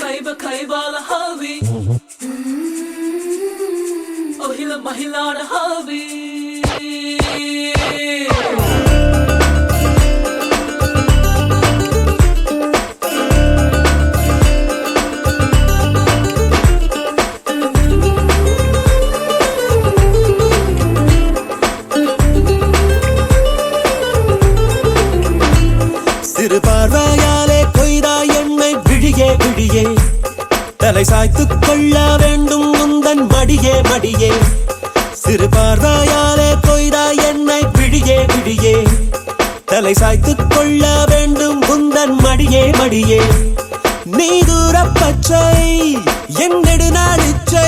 Kaiba kaiba la havi. Ohila mahila la havi. தலை சாய்த்து கொள்ள வேண்டும் முந்தன் மடியே மடியே சிறு பார்வையாலே கொய்தா என்னை பிடியே பிடியே தலை சாய்த்து கொள்ள வேண்டும் முந்தன் மடியே மடியே. நீ தூரப்பச்சை என் நெடுநாளிச்சை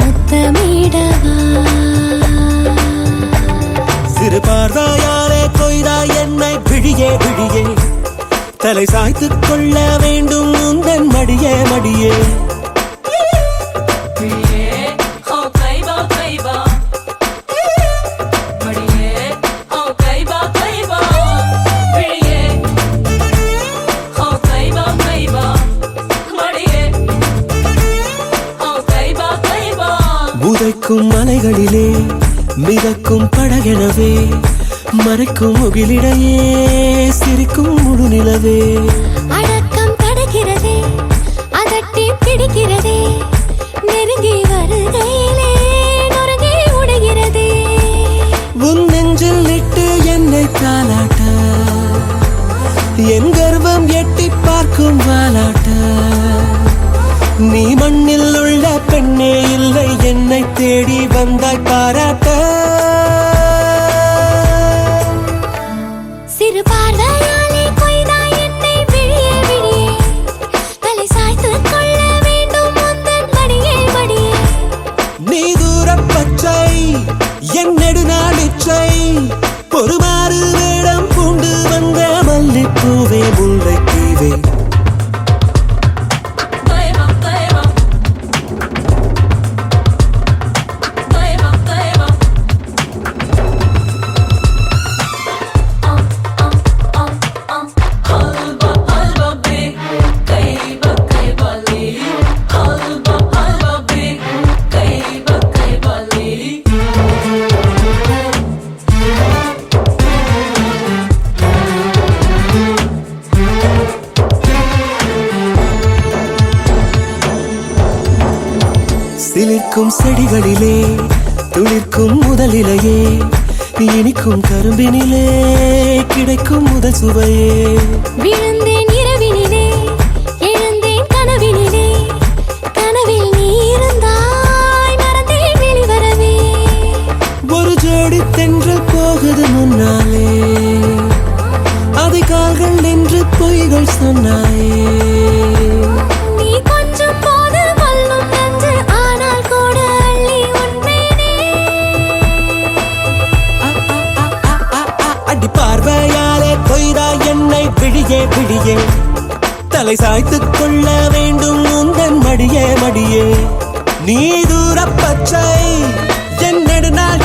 முத்தமிடவா? சிறு பார்வையாலே கொய்தா என்னை விழியே விழியே. தலை சாய்த்துக் கொள்ள வேண்டும் உந்தன் மடியே மடியே. உதைக்கும் மலைகளிலே மிதக்கும் படகெனவே மறைக்கும் முகிலிடையே சிரிக்கும் முழுநிலவே. அடக்கம் தடுக்கிறதே அதட்டி பிடிக்கிறதே நெருங்கி வருகையிலே நொறுங்கி உடைகிறதே. உன் நெஞ்சில் இட்டு என்னை தாலாட்ட தேடி வந்தாய் பாராட்ட. சிறு பார்வையாலே கொய்தா என்னை விழியே விழியே தலை சாய்த்துக் கொள்ள வேண்டும் முந்தன் மடியே மடியே. நீ தூர பச்சை என் நெடுநாளிச்சை ஒரு மாறு வேடம் பூண்டு வந்த மல்லிப்பூவே முல்லை சிலிர்க்கும் செடிகளிலே துளிர்க்கும் முதலிலேயே இனிக்கும் கரும்பினிலே கிடைக்கும் முதல் சுவையே. விழுந்தேன் இரவினிலே எழுந்தேன் கனவினிலே கனவில் நீ இருந்தாய் மறந்தேன் வெளிவரவே. ஒரு ஜோடி தென்றல் போகுது முன்னாலே அதை கால்கள் நின்று பொய்கள் சொன்னாயே. பிடியே. தலை சாய்த்து கொள்ள வேண்டும் உந்தன் மடியே மடியே. நீ தூர பச்சை என் நெடுநாள்